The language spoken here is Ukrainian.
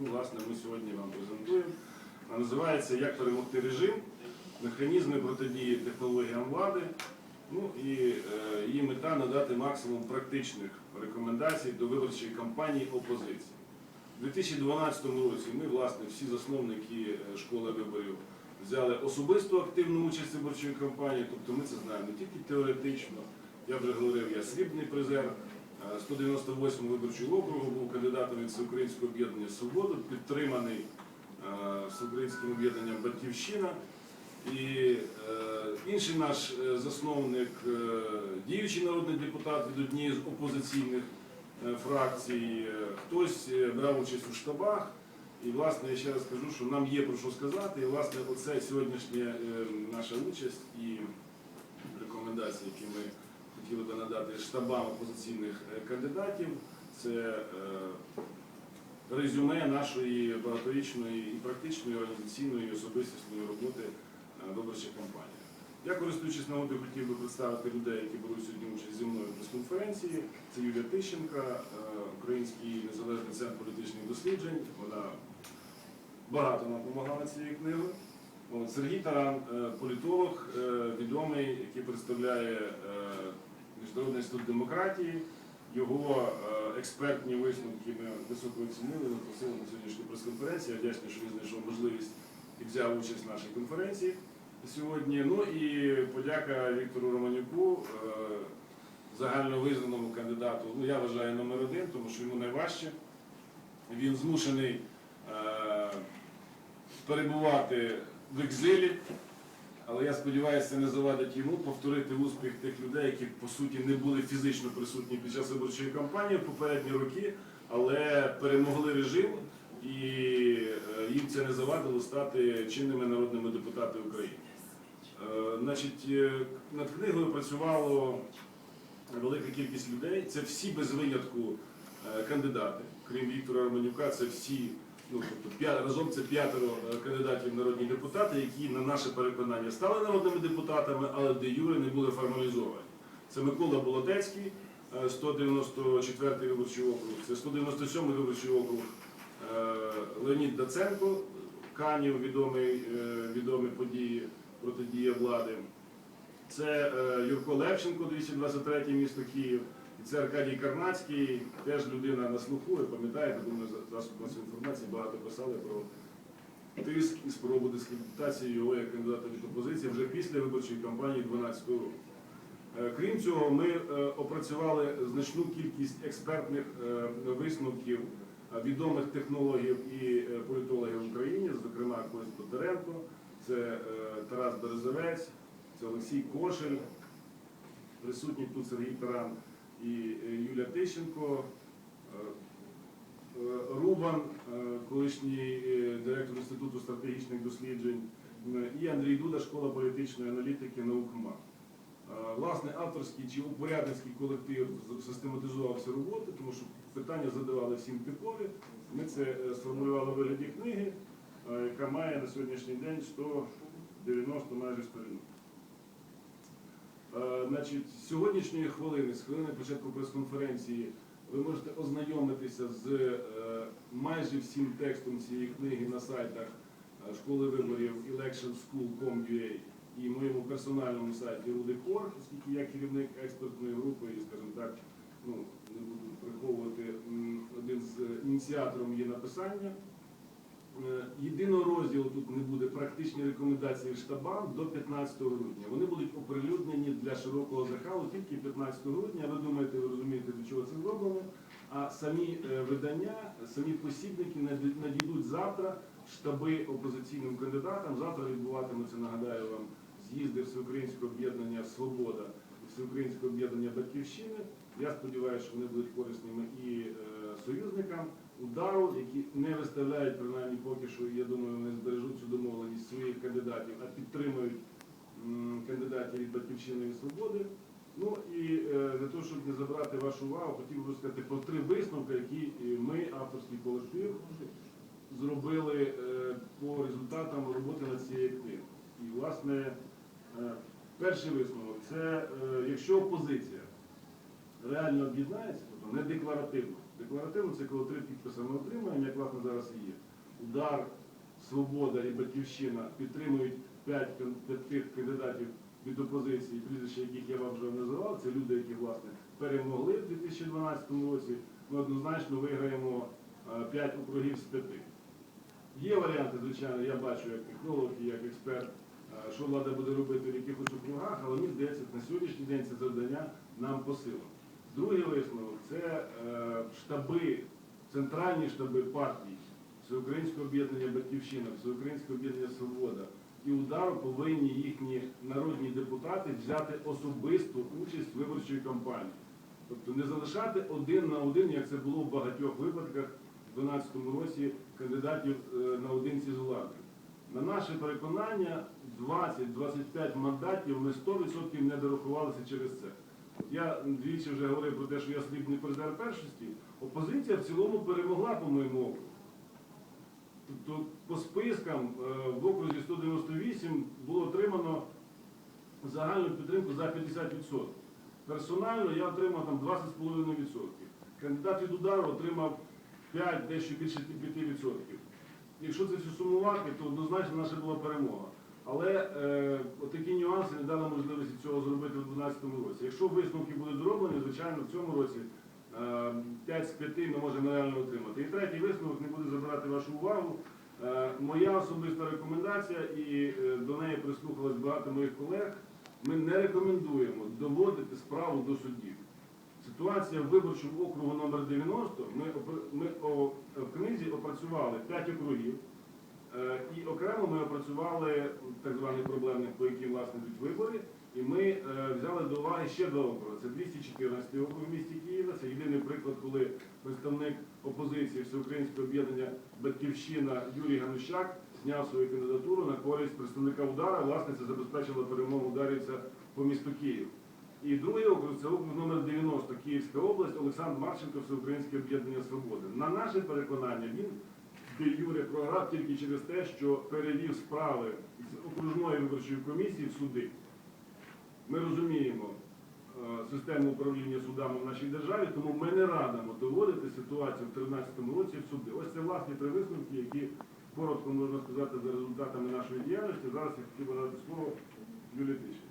яку власне ми сьогодні вам презентуємо. Вона називається Як перемогти режим, механізми протидії технологіям влади. Ну і е, її мета надати максимум практичних рекомендацій до виборчої кампанії опозиції. У 2012 році ми, власне, всі засновники е, школи виборів взяли особисту активну участь в виборчій кампанії, тобто ми це знаємо не тільки теоретично. Я вже говорив, я срібний призер 198 виборчого округу, був кандидатом від Всеукраїнського об'єднання Свобода, підтриманий е, Всеукраїнським об'єднанням Батьківщина. І е, інший наш е, засновник, е, діючий народний депутат від однієї з опозиційних е, фракцій, е, хтось е, брав участь у штабах. І, власне, я ще раз кажу, що нам є про що сказати. І, власне, оце сьогоднішня е, наша участь і рекомендації, які ми хотіли би надати штабам опозиційних е, кандидатів, це е, резюме нашої багаторічної і практичної організаційної і особистісної роботи е, виборчих кампаній. Я, користуючись нагодою, хотів би представити людей, які беруть сьогодні участь зі мною в прес-конференції. Це Юлія Тищенка, Український незалежний центр політичних досліджень. Вона багато нам допомагала цією книгою. Сергій Таран, політолог, відомий, який представляє Міжнародний інститут демократії. Його е, експертні висновки ми високо оцінили, запросили на сьогоднішню прес-конференцію. Я вдячний, що він знайшов можливість і взяв участь в нашій конференції сьогодні. Ну і подяка Віктору Романюку, е, загальновизнаному кандидату. Ну, я вважаю номер один, тому що йому найважче. Він змушений е, перебувати в екзилі. Але я сподіваюся, не завадить йому повторити успіх тих людей, які по суті не були фізично присутні під час виборчої кампанії в попередні роки, але перемогли режим, і е, їм це не завадило стати чинними народними депутатами України. Е, Значить, е, над книгою працювало велика кількість людей. Це всі без винятку кандидати, крім Віктора Романюка, це всі. Ну, тобто разом це п'ятеро е, кандидатів в народні депутати, які на наше переконання стали народними депутатами, але де юри не були формалізовані. Це Микола Болотецький, е, 194-й виборчий округ, це 197-й виборчий округ, е, Леонід Даценко, Канів, відомий, відомі події протидія влади. Це Юрко Левченко, 223 місто Київ. І це Аркадій Карнацький, теж людина на слуху, ви пам'ятаєте, думаю, за- засоб масової інформації багато писали про тиск і спробу дискредитації його як кандидата від опозиції вже після виборчої кампанії 2012 року. Е, Крім цього, ми е, опрацювали значну кількість експертних е, висновків відомих технологів і політологів в Україні, зокрема Кость Тодоренко, це Тарас Березовець, це Олексій Кошель, присутній тут Сергій Таран і е, Юлія Тищенко, е, е, Рубан, колишній директор Інституту стратегічних досліджень, і Андрій Дуда, школа політичної аналітики наукма. Власне, авторський чи упорядницький колектив з- систематизував цю роботу, тому що питання задавали всім типові. Ми це сформулювали в вигляді книги, яка має на сьогоднішній день 190 майже сторінок. Е, Значить, з сьогоднішньої хвилини, з хвилини початку прес-конференції, ви можете ознайомитися з е, майже всім текстом цієї книги на сайтах е, школи виборів electionschool.com.ua і моєму персональному сайті Rudy.org, оскільки я керівник експертної групи і, скажімо так, ну, не буду приховувати один з ініціаторів її написання. Е, Єдиного розділу тут не буде практичні рекомендації штабам до 15 грудня. Вони будуть оприлюднені для широкого захалу тільки 15 грудня. Ви думаєте, ви розумієте, для чого це зроблено. А самі е, видання, самі посібники надійдуть завтра штаби опозиційним кандидатам. Завтра відбуватимуться, нагадаю вам, з'їзди Всеукраїнського об'єднання Свобода і Всеукраїнського об'єднання Батьківщини. Я сподіваюся, що вони будуть корисними і е, союзникам удару, які не виставляють, принаймні поки що, я думаю, вони збережуть цю домовленість своїх кандидатів, а підтримують кандидатів від Батьківщини і Свободи. Ну і е, для того, щоб не забрати вашу увагу, хотів би сказати про три висновки, які е, ми, авторський колектив, зробили е, по результатам роботи над цією книгою. І, власне, перший висновок це якщо опозиція реально об'єднається, тобто не декларативно, Декларативно це коли три підписи ми отримаємо, як власне зараз і є. Удар, Свобода і Батьківщина підтримують п'ять кан- кандидатів від опозиції, прізвища яких я вам вже називав. Це люди, які власне перемогли в 2012 році. Ми однозначно виграємо е, п'ять округів з п'яти. Є варіанти, звичайно, я бачу як технолог і як експерт, е, що влада буде робити в якихось округах, але мені здається, на сьогоднішній день це завдання нам по силам. Другий висновок це е, штаби, центральні штаби партій, Всеукраїнського об'єднання Батьківщина, Всеукраїнського об'єднання Свобода і удару повинні їхні народні депутати взяти особисту участь в виборчій кампанії. Тобто не залишати один на один, як це було в багатьох випадках у 2012 році кандидатів е, наодинці з влади. На наше переконання, 20-25 мандатів ми 100% не дорахувалися через це. Я двічі вже говорив про те, що я слід не призер першості. Опозиція в цілому перемогла по моєму округу. Тобто по спискам е, в окрузі 198 було отримано загальну підтримку за 50%. Персонально я отримав там 20,5%. Кандидат від удару отримав 5, дещо більше 5%. Якщо це все сумувати, то однозначно наша була перемога. Але е, такі нюанси не дали можливості цього зробити у 2012 році. Якщо висновки будуть зроблені, звичайно, в цьому році е, 5 з 5 ми можемо реально отримати. І третій висновок не буде забирати вашу увагу. Е, моя особиста рекомендація, і е, до неї прислухалось багато моїх колег. Ми не рекомендуємо доводити справу до судів. Ситуація в виборчому округу номер 90 ми, ми о, в книзі опрацювали 5 округів. Е, І окремо ми опрацювали так званий проблемник, по яким власне йдуть вибори. І ми е, взяли до уваги ще два округи. Це 214 округ в місті Києва. Це єдиний приклад, коли представник опозиції Всеукраїнського об'єднання Батьківщина Юрій Ганущак зняв свою кандидатуру на користь представника удара. Власне, це забезпечило перемогу ударівця по місту Київ. І другий округ це округ номер 90 Київська область, Олександр Марченко, Всеукраїнське об'єднання Свободи. На наше переконання, він Юрій програв тільки через те, що перевів справи з окружної виборчої комісії в суди. Ми розуміємо е, систему управління судами в нашій державі, тому ми не радимо доводити ситуацію в 2013 році в суди. Ось це власні три висновки, які коротко можна сказати за результатами нашої діяльності. Зараз я хотів би дати слово Юлії Тиші.